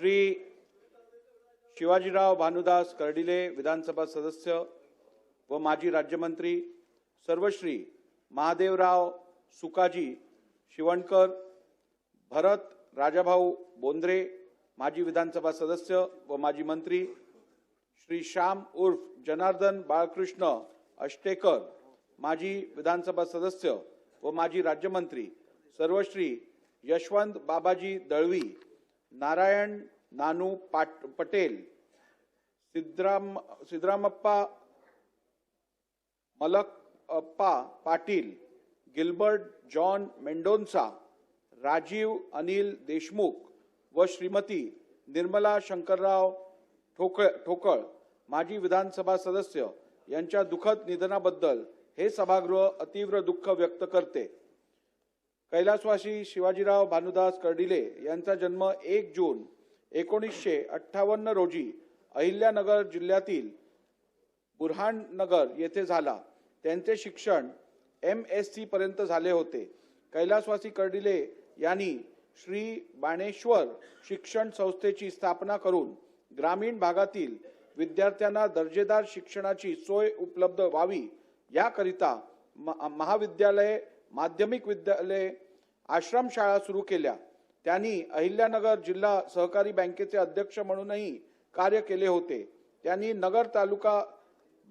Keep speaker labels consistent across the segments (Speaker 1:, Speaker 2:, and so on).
Speaker 1: श्री शिवाजीराव भानुदास कर्डिले विधानसभा सदस्य व माजी राज्यमंत्री सर्वश्री महादेवराव सुकाजी शिवणकर भरत राजाभाऊ बोंद्रे माजी विधानसभा सदस्य व माजी मंत्री श्री श्याम उर्फ जनार्दन बाळकृष्ण अष्टेकर माजी विधानसभा सदस्य व माजी राज्यमंत्री सर्वश्री यशवंत बाबाजी दळवी नारायण नानू पाट पटेल सिद्धराम सिद्धरामप्पा मलकप्पा पाटील गिल्बर्ट जॉन मेंडोन्सा राजीव अनिल देशमुख व श्रीमती निर्मला शंकरराव ठोकळ ठोकळ माजी विधानसभा सदस्य यांच्या दुःखद निधनाबद्दल हे सभागृह अतीव्र दुःख व्यक्त करते. कैलासवासी शिवाजीराव भानुदास कर्डिले यांचा जन्म एक जून एकोणीसशे अठ्ठावन्न रोजी अहिल्यानगर जिल्ह्यातील बुरहाननगर येथे झाला. त्यांचे शिक्षण एम एस सी पर्यंत झाले होते. कैलासवासी कर्डिले यांनी श्री बाणेश्वर शिक्षण संस्थेची स्थापना करून ग्रामीण भागातील विद्यार्थ्यांना दर्जेदार शिक्षणाची सोय उपलब्ध व्हावी याकरिता महाविद्यालय माध्यमिक विद्यालय आश्रमशाळा सुरू केल्या. त्यांनी अहिल्यानगर जिल्हा सहकारी बँकेचे अध्यक्ष म्हणूनही कार्य केले होते. त्यांनी नगर तालुका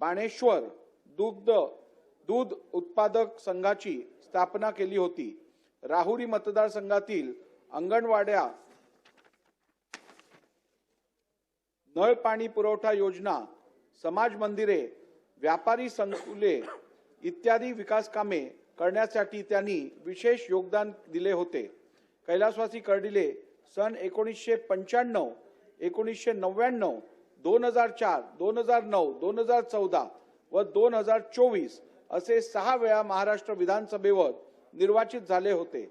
Speaker 1: बाणेश्वर दुग्ध दूध उत्पादक संघाची स्थापना केली होती. राहुरी मतदारसंघातील अंगणवाड्या नळ पाणी पुरवठा योजना समाज मंदिरे व्यापारी संकुले इत्यादी विकास कामे करण्यासाठी त्यांनी विशेष योगदान दिले होते. कैलासवासी कर्डिले सन एकोणीसशे पंच्याण्णव एकोणीसशे नव्याण्णव दोन हजार चार दोन हजार नऊ दोन हजार चौदा व दोन हजार चोवीस असे सहा वेळा महाराष्ट्र विधानसभेवर निर्वाचित झाले होते.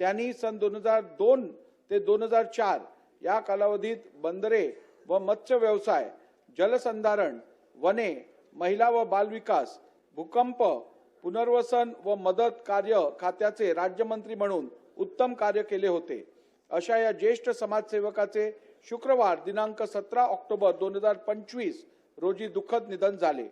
Speaker 1: त्यांनी सन दोन हजार दोन ते दोन हजार चार या कालावधीत बंदरे व मत्स्य व्यवसाय जलसंधारण वने महिला व बालविकास भूकंप पुनर्वसन व मदत कार्य खात्याचे राज्यमंत्री म्हणून उत्तम कार्य केले होते. अशा या ज्येष्ठ समाजसेवकाचे शुक्रवार दिनांक सतरा ऑक्टोबर दोन हजार पंचवीस रोजी दुःखद निधन झाले.